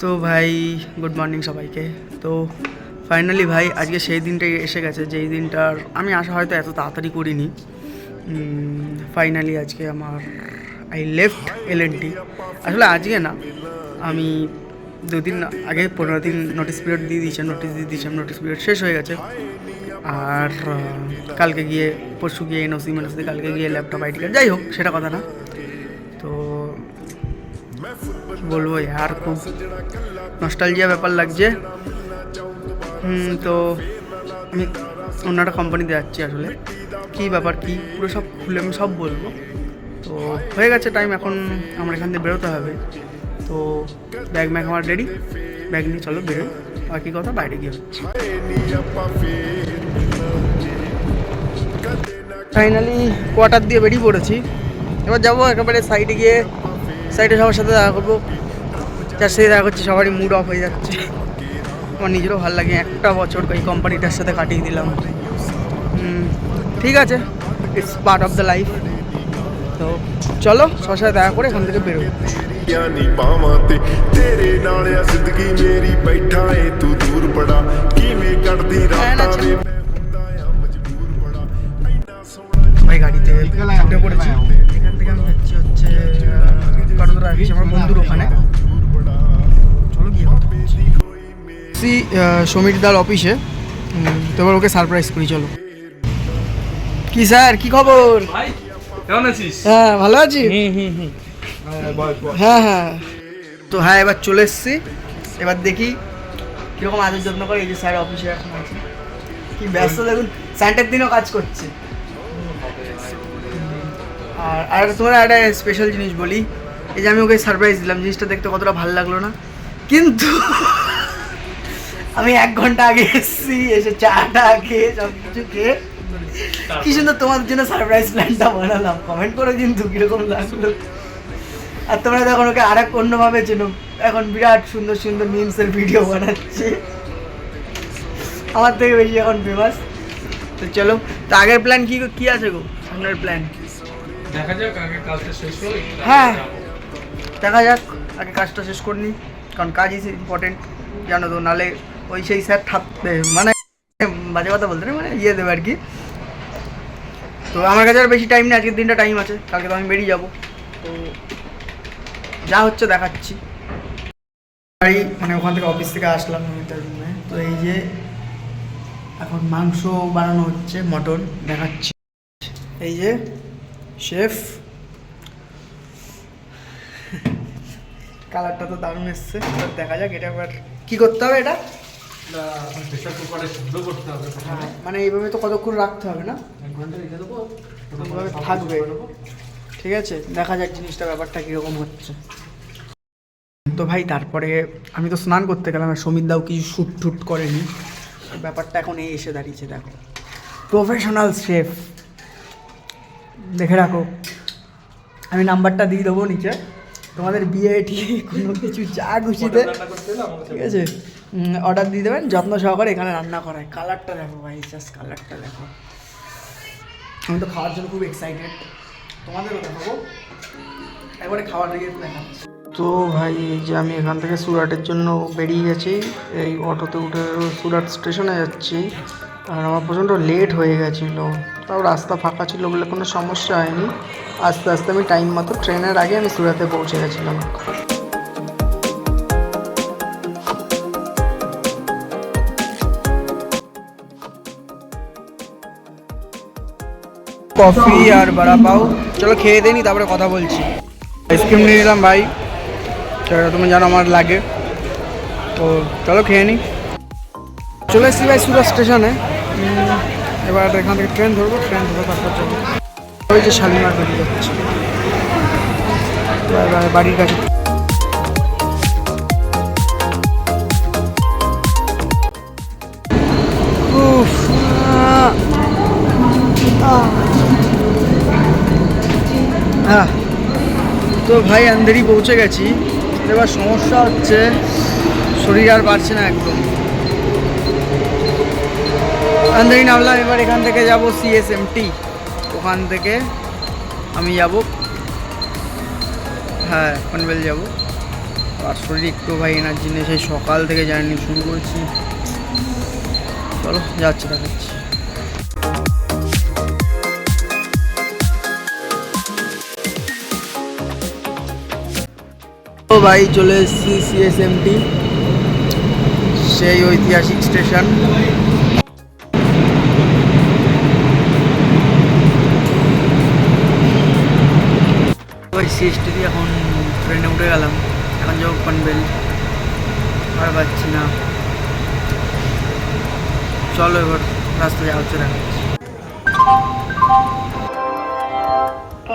তো ভাই good morning সবাইকে। তো ফাইনালি ভাই, আজকে সেই দিনটাই এসে গেছে, যেই দিনটার আমি আশা হয়তো এত তাড়াতাড়ি করিনি। ফাইনালি আজকে আমার I left L N T আসলে আজকে না, আমি দুদিন আগে পনেরো দিন নোটিস পিরিয়ড দিয়ে দিয়েছেন নোটিস দিয়ে দিয়েছেন নোটিস পিরিয়ড শেষ হয়ে গেছে। আর কালকে গিয়ে, পরশু গিয়ে এনওসি মেনওসি কালকে গিয়ে ল্যাপটপ আইডি কার্ড যাই হোক, সেটা কথা না। বলব আর খুব নস্টালজিয়া ব্যাপার লাগছে। তো আমি অন্য একটা কোম্পানিতে যাচ্ছি আসলে। কী ব্যাপার, কী? পুরো সব খুলে আমি সব বলব। তো হয়ে গেছে টাইম এখন আমার এখান থেকে বেরোতে হবে। তো ব্যাগ ম্যাগ আমার রেডি ব্যাগ নিয়ে চলো, বেরোই। বাকি কথা বাইরে গিয়ে ফাইনালি কোয়ার্টার দিয়ে বেরিয়ে পড়েছি। এবার যাব একেবারে সাইডে গিয়ে সাইডে সবার সাথে দেখা করবো যার সাথে দেখা করছি সবারই মুড অফ হয়ে যাচ্ছে আমার নিজেরও ভালো লাগে একটা বছর এই কোম্পানিটার সাথে কাটিয়ে দিলাম হুম, ঠিক আছে it's part of the life তো চলো সবার সাথে দেখা করে এখান থেকে বেরোবো ਗਿਆਨੀ ਬਾਵਾਂ ਤੇ ਤੇਰੇ ਨਾਲ ਆ ਜ਼ਿੰਦਗੀ ਮੇਰੀ ਬੈਠਾ ਏ ਤੂੰ ਦੂਰ ਬੜਾ ਕਿਵੇਂ ਕੱਢਦੀ ਰਾਤਾਂ ਵੇ ਮੈਂ ਹੁੰਦਾ ਆ ਮਜਬੂਰ ਬੜਾ ਇੰਨਾ ਸੋਹਣਾ ভাই গাড়িতে উঠে পড়েছি এখান যাচ্ছি আমার বন্ধুর ওখানে। চলো গিয়ে কথা সি সমীর দার অফিসে। উম, তো এবার ওকে সারপ্রাইজ করি চলো। কি স্যার কি খবর? কেমন আছিস? হ্যাঁ ভালো আছি। হুম হুম হুম। হ্যাঁ হ্যাঁ তো হ্যাঁ এবার চলে এসছি। এবার দেখি কীরকম আদর যত্ন করে এই যে স্যার অফিসে এখন আছে। কি ব্যস্ত দেখুন স্যান্টার দিনও কাজ করছে। আর আর তোমার একটা স্পেশাল জিনিস বলি। এই যে আমি ওকে সারপ্রাইজ দিলাম জিনিসটা দেখতে কতটা ভালো লাগল না? কিন্তু আমি এক ঘণ্টা আগে এসেছি এসে চাটা খেয়ে সব কিছু খেয়ে। কি সুন্দর তোমাদের জন্য সারপ্রাইজ প্ল্যানটা বানালাম। কমেন্ট করে কিন্তু কীরকম লাগল। আর তোমরা তখন ওকে আর এক অন্যভাবে চেনো। এখন বিরাট সুন্দর সুন্দর মিমসের ভিডিও বানাচ্ছে। আমার থেকে বেশি এখন ফেমাস তো চলো তো আগের প্ল্যান কি কি আছে গো? সামনের প্ল্যান দেখা যাক আগে কাজটা শেষ হলো। হ্যাঁ। দেখা যাক আগে কাজটা শেষ করনি কারণ কাজ ইজ ইম্পর্টেন্ট জানো তো নালে ওই সেই স্যার থাকবে মানে বাজে কথা বলতে নেই, মানে ইয়ে দেবে আর কি। তো আমার কাছে আর বেশি টাইম নেই আজকের দিনটা টাইম আছে কালকে তো আমি বেরিয়ে যাব। তো যা হচ্ছে দেখাচ্ছি। বাড়ি মানে ওখান থেকে অফিস থেকে আসলাম আমি তার রুমে তো এই যে এখন মাংস বানানো হচ্ছে মটন দেখাচ্ছি। এই যে শেফ কালারটা তো দারুণ এসছে। এবার দেখা যাক এটা এবার কি করতে হবে এটা? প্রেশার কুকারে সিদ্ধ করতে হবে হ্যাঁ, মানে এইভাবে তো কতক্ষণ রাখতে হবে না? এক ঘণ্টা রেখে দেবো থাকবে। ঠিক আছে দেখা যাক জিনিসটা ব্যাপারটা কীরকম হচ্ছে। তো ভাই তারপরে আমি তো স্নান করতে গেলাম আর সমীর দাও কিছু শ্যুট টুট করেনি। ব্যাপারটা এখন এই এসে দাঁড়িয়েছে দেখো। প্রফেশনাল শেফ দেখে রাখো। আমি নাম্বারটা দিয়ে দেবো নিচে। তোমাদের বিয়ে ঠিক কোনো কিছু যা খুশিতে ঠিক আছে? অর্ডার দিয়ে দেবেন যত্ন সহকারে এখানে রান্না করায়। কালারটা দেখো ভাই জাস্ট কালারটা দেখো। আমি তো খাওয়ার জন্য খুব এক্সাইটেড তোমাদেরও দেখাবো। একবারে খাওয়ার লেগে দেখাচ্ছি। তো ভাই এই যে আমি এখান থেকে সুরাটের জন্য বেরিয়ে গেছি এই অটোতে উঠে সুরাট স্টেশনে যাচ্ছি। আর আমার প্রচণ্ড লেট হয়ে গেছিল। তাও রাস্তা ফাঁকা ছিল বলে কোনো সমস্যা হয়নি। আস্তে আস্তে আমি টাইম মতো ট্রেনের আগে আমি সুরাতে পৌঁছে গেছিলাম। কফি আর বড়া পাও। চলো খেয়ে দেনি তারপরে কথা বলছি। আইসক্রিম নিয়ে নিলাম ভাই। তুমি জানো আমার লাগে। তো চলো খেয়ে নিই চলে এসেছি ভাই সুরাট স্টেশনে। এবার এখান থেকে ট্রেন ধরবো, ট্রেন ধরে তারপর যাব। ওই যে শালিমার বেরিয়ে যাচ্ছে। বাড়ির কাছে। তো ভাই আন্ধেরি পৌঁছে গেছি। এবার সমস্যা হচ্ছে, শরীর আর পারছে না একদম। আন্ধেরি নামলাম, এবার এখান থেকে যাব সিএসএমটি ওখান থেকে আমি যাব। হ্যাঁ পনবেল যাব। আর শরীর একটু ভাই এনার্জি নেই, সেই সকাল থেকে জার্নি শুরু করেছি। চলো, যাচ্ছি, দেখাচ্ছি। ভাই, চলে এসেছি সিএসএমটি সেই ঐতিহাসিক স্টেশন। ওই সিএসটি দিয়ে এখন ট্রেনে উঠে গেলাম এখন যাবো পনবেল আর পাচ্ছি না চলো এবার রাস্তা যাওয়া হচ্ছে দেখা যাচ্ছে।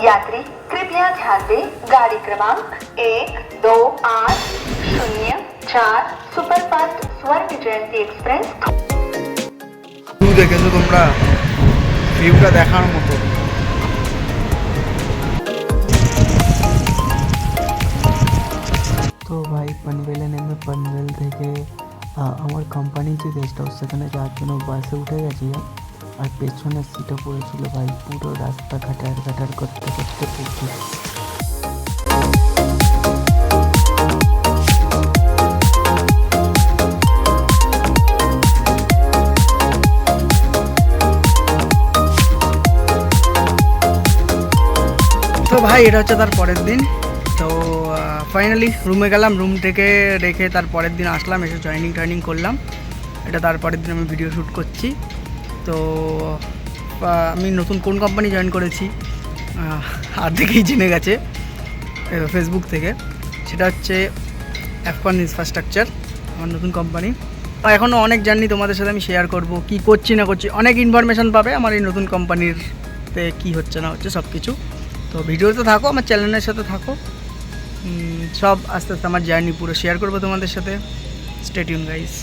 यात्री कृपया ध्यान दें गाड़ी क्रमांक एक दो आठ शून्य चार सुपरफास्ट स्वर्ण जयंती एक्सप्रेस ভিউ দেখেছো তোমরা ভিউটা দেখার মতো পনভেলে থেকে আমার কোম্পানির যে গেস্ট হাউস সেখানে যাওয়ার জন্য বাসে উঠে গেছি। আর পেছনের সিটে পড়েছিল ভাই, পুরো রাস্তা ঘাটার ঘাটার করতে করতে পড়ছি তো ভাই, এটা হচ্ছে তার পরের দিন। ফাইনালি রুমে গেলাম রুম থেকে রেখে তার পরের দিন আসলাম, এসে জয়েনিং টয়নিং করলাম। এটা তার পরের দিন আমি ভিডিও শ্যুট করছি। তো আমি নতুন কোন কোম্পানি জয়েন করেছি? আর দেখেই জেনে গেছে ফেসবুক থেকে। সেটা হচ্ছে অ্যাফকন ইনফ্রাস্ট্রাকচার আমার নতুন কোম্পানি এখনও অনেক জার্নি তোমাদের সাথে আমি শেয়ার করব, কি করছি, না করছি, অনেক ইনফরমেশান পাবে আমার এই নতুন কোম্পানির তে কী হচ্ছে, না হচ্ছে সব কিছু তো ভিডিওতে থাকো, আমার চ্যানেলের সাথে থাকো। সব আস্তে আস্তে আমার জার্নি পুরো শেয়ার করব তোমাদের সাথে। Stay tuned guys